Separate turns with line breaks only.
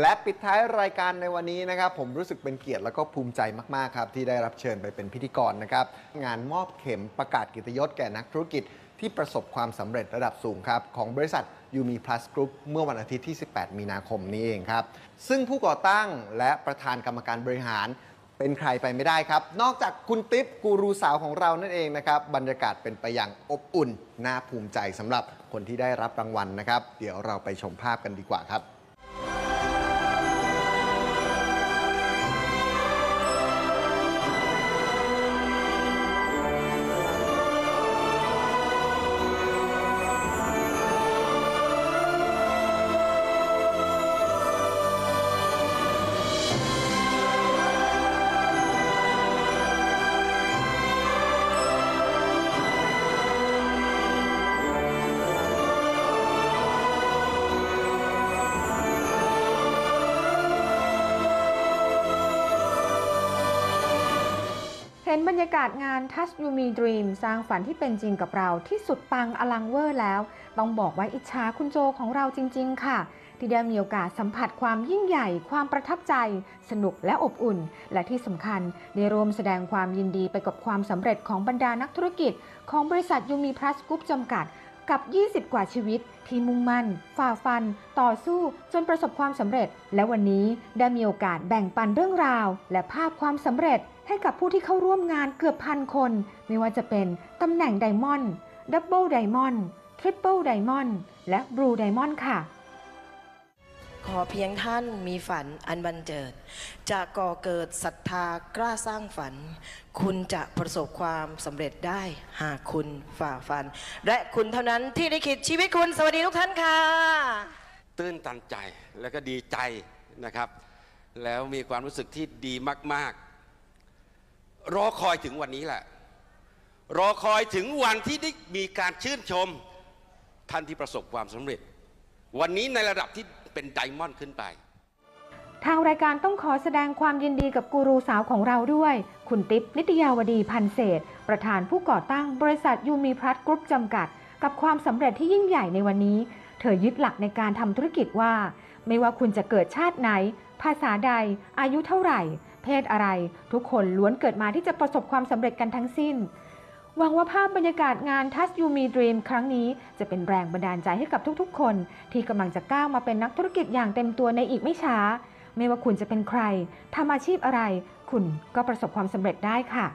และปิดท้ายรายการในวันนี้นะครับ ผมรู้สึกเป็นเกียรติแล้วก็ภูมิใจมาก ๆ ครับ ที่ได้รับเชิญไปเป็นพิธีกรนะครับ งานมอบเข็มประกาศกิตยศแก่นักธุรกิจที่ประสบความสำเร็จระดับสูงครับ ของบริษัทยูมีพลัสกรุ๊ปเมื่อวันอาทิตย์ที่ 18 มีนาคมนี้เองครับ ซึ่งผู้ก่อตั้งและประธานกรรมการบริหารเป็นใครไปไม่ได้ครับ นอกจากคุณติ๊บกูรูสาวของเรานั่นเองนะครับ บรรยากาศเป็นไปอย่างอบอุ่น น่าภูมิใจสำหรับคนที่ได้รับรางวัลนะครับ เดี๋ยวเราไปชมภาพกันดีกว่าครับ
ห็นบรรยากาศงาน Touch You Me Dream สร้างฝันที่เป็นจริงกับเราที่สุดปังอลังเวอร์แล้ว ต้องบอกว่าอิจฉาคุณโจของเราจริง ๆ ค่ะ ที่ได้มีโอกาสสัมผัสความยิ่งใหญ่ ความประทับใจ สนุกและอบอุ่น และที่สำคัญได้ร่วมแสดงความยินดีไปกับความสำเร็จของบรรดานักธุรกิจ ของบริษัทยูมีพลัสกรุ๊ปจำกัด กับ 20 กว่าชีวิตที่มุ่งมั่น ฝ่าฟัน ต่อสู้จนประสบความสำเร็จ และวันนี้ได้มีโอกาสแบ่งปันเรื่องราว และภาพความสำเร็จให้กับผู้ที่เข้าร่วมงานเกือบพันคน ไม่ว่าจะเป็นตำแหน่งไดมอนด์ดับเบิลไดมอนด์ทริปเปิลไดมอนด์และบลูไดมอนด์ค่ะ
ขอเพียงท่านมีฝันอันบันเจิด จะก่อเกิดศรัทธากล้าสร้างฝัน คุณจะประสบความสำเร็จได้หากคุณฝ่าฟัน และคุณเท่านั้นที่ได้คิดชีวิตคุณสวัสดีทุกท่านค่ะ
ตื้นตันใจแล้วก็ดีใจนะครับ แล้วมีความรู้สึกที่ดีมาก ๆ รอคอยถึงวันนี้แหละ รอคอยถึงวันที่ได้มีการชื่นชมท่านที่ประสบความสำเร็จ วันนี้ในระดับที่เป็นไดมอนด์ขึ้นไป
ทางรายการต้องขอแสดงความยินดีกับกูรูสาวของเราด้วย คุณติ๊บนิตยาวดีพันเศษ ประธานผู้ก่อตั้งบริษัทยูมีพลัสกรุ๊ปจำกัด กับความสำเร็จที่ยิ่งใหญ่ในวันนี้ เธอยึดหลักในการทำธุรกิจว่า ไม่ว่าคุณจะเกิดชาติไหน ภาษาใด อายุเท่าไหร่ เพศอะไร ทุกคนล้วนเกิดมาที่จะประสบความสำเร็จกันทั้งสิ้น หวังว่าภาพบรรยากาศงาน Touch You Me Dream ครั้งนี้ จะเป็นแรงบันดาลใจให้กับทุกๆ คน ที่กำลังจะก้าวมาเป็นนักธุรกิจอย่างเต็มตัวในอีกไม่ช้า ไม่ว่าคุณจะเป็นใครทำอาชีพอะไร คุณก็ประสบความสำเร็จได้ค่ะ